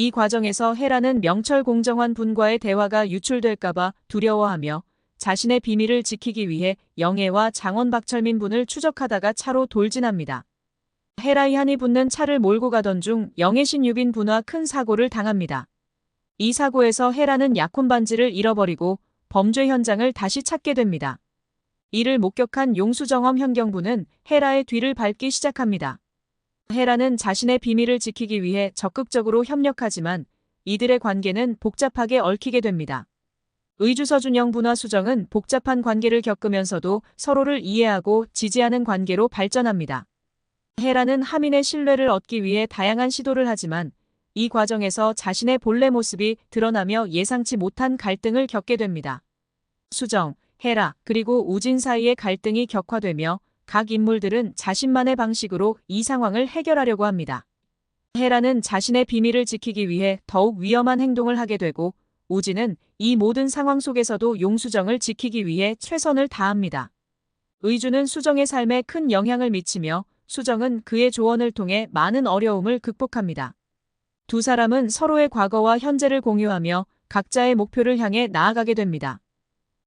이 과정에서 헤라는 명철 공정한 분과의 대화가 유출될까봐 두려워하며 자신의 비밀을 지키기 위해 영애와 장원 박철민 분을 추적하다가 차로 돌진합니다. 헤라이 한이 붙는 차를 몰고 가던 중 영애신 유빈 분과 큰 사고를 당합니다. 이 사고에서 헤라는 약혼 반지를 잃어버리고 범죄 현장을 다시 찾게 됩니다. 이를 목격한 용수정엄 현경부는 헤라의 뒤를 밟기 시작합니다. 헤라는 자신의 비밀을 지키기 위해 적극적으로 협력하지만 이들의 관계는 복잡하게 얽히게 됩니다. 의주서준영 분화 수정은 복잡한 관계를 겪으면서도 서로를 이해하고 지지하는 관계로 발전합니다. 헤라는 하민의 신뢰를 얻기 위해 다양한 시도를 하지만 이 과정에서 자신의 본래 모습이 드러나며 예상치 못한 갈등을 겪게 됩니다. 수정, 헤라, 그리고 우진 사이의 갈등이 격화되며 각 인물들은 자신만의 방식으로 이 상황을 해결하려고 합니다. 헤라는 자신의 비밀을 지키기 위해 더욱 위험한 행동을 하게 되고 우진은 이 모든 상황 속에서도 용수정을 지키기 위해 최선을 다합니다. 의주는 수정의 삶에 큰 영향을 미치며 수정은 그의 조언을 통해 많은 어려움을 극복합니다. 두 사람은 서로의 과거와 현재를 공유하며 각자의 목표를 향해 나아가게 됩니다.